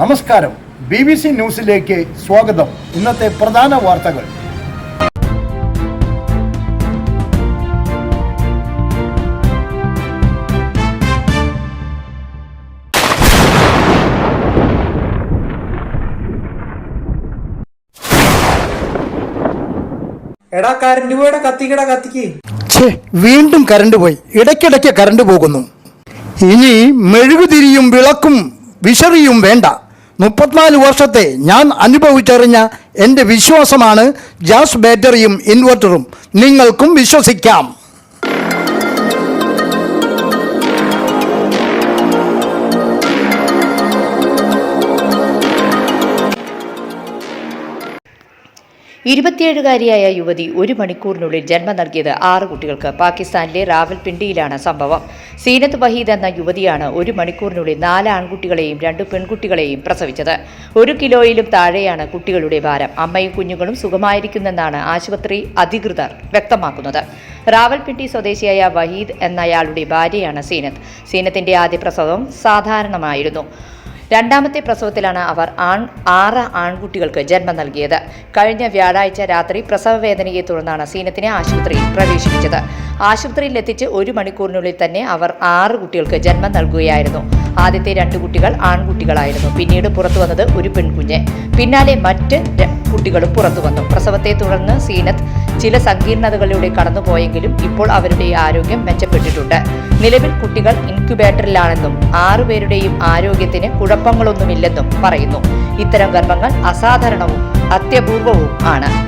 നമസ്കാരം. B B C ന്യൂസിലേക്ക് സ്വാഗതം. ഇന്നത്തെ പ്രധാന വാർത്തകൾ. എടാ കരണ്ട് പോയടാ കത്തിക്കടാ കത്തിക്ക്. ഛേ വീണ്ടും കറണ്ട് പോയി. ഇടയ്ക്കിടയ്ക്ക് കറണ്ട് പോകുന്നു. ഇനി മെഴുകുതിരിയും വിളക്കും വിഷറിയും വേണ്ട. മുപ്പത്തിനാല് വർഷത്തെ ഞാൻ അനുഭവിച്ചറിഞ്ഞ എന്റെ വിശ്വാസമാണ് ജാസ് ബാറ്ററിയും ഇൻവെർട്ടറും. നിങ്ങൾക്കും വിശ്വസിക്കാം. ഇരുപത്തിയേഴുകാരിയായ യുവതി ഒരു മണിക്കൂറിനുള്ളിൽ ജന്മം നൽകിയത് ആറ് കുട്ടികൾക്ക്. പാകിസ്ഥാനിലെ റാവൽപിണ്ടിയിലാണ് സംഭവം. സീനത്ത് വഹീദ് എന്ന യുവതിയാണ് ഒരു മണിക്കൂറിനുള്ളിൽ നാല് ആൺകുട്ടികളെയും രണ്ട് പെൺകുട്ടികളെയും പ്രസവിച്ചത്. ഒരു കിലോയിലും താഴെയാണ് കുട്ടികളുടെ ഭാരം. അമ്മയും കുഞ്ഞുങ്ങളും സുഖമായിരിക്കുന്നെന്നാണ് ആശുപത്രി അധികൃതർ വ്യക്തമാക്കുന്നത്. റാവൽപിണ്ടി സ്വദേശിയായ വഹീദ് എന്നയാളുടെ ഭാര്യയാണ് സീനത്ത്. സീനത്തിന്റെ ആദ്യ പ്രസവം സാധാരണമായിരുന്നു. രണ്ടാമത്തെ പ്രസവത്തിലാണ് അവർ ആൺ ആറ് ആൺകുട്ടികൾക്ക് ജന്മം നൽകിയത്. കഴിഞ്ഞ വ്യാഴാഴ്ച രാത്രി പ്രസവവേദനയെ തുടർന്നാണ് സീനത്തിനെ ആശുപത്രിയിൽ പ്രവേശിപ്പിച്ചത്. ആശുപത്രിയിൽ എത്തിച്ച് ഒരു മണിക്കൂറിനുള്ളിൽ തന്നെ അവർ ആറ് കുട്ടികൾക്ക് ജന്മം നൽകുകയായിരുന്നു. ആദ്യത്തെ രണ്ട് കുട്ടികൾ ആൺകുട്ടികളായിരുന്നു. പിന്നീട് പുറത്തു വന്നത് ഒരു പെൺകുഞ്ഞ്. പിന്നാലെ മറ്റ് കുട്ടികളും പുറത്തു വന്നു. പ്രസവത്തെ തുടർന്ന് സീനത്ത് ചില സങ്കീർണതകളിലൂടെ കടന്നുപോയെങ്കിലും ഇപ്പോൾ അവരുടെ ആരോഗ്യം മെച്ചപ്പെട്ടിട്ടുണ്ട്. നിലവിൽ കുട്ടികൾ ഇൻക്യുബേറ്ററിലാണെന്നും ആറുപേരുടെയും ആരോഗ്യത്തിന് കുഴപ്പങ്ങളൊന്നുമില്ലെന്നും പറയുന്നു. ഇത്തരം ഗർഭങ്ങൾ അസാധാരണവും അത്യപൂർവവും ആണ്.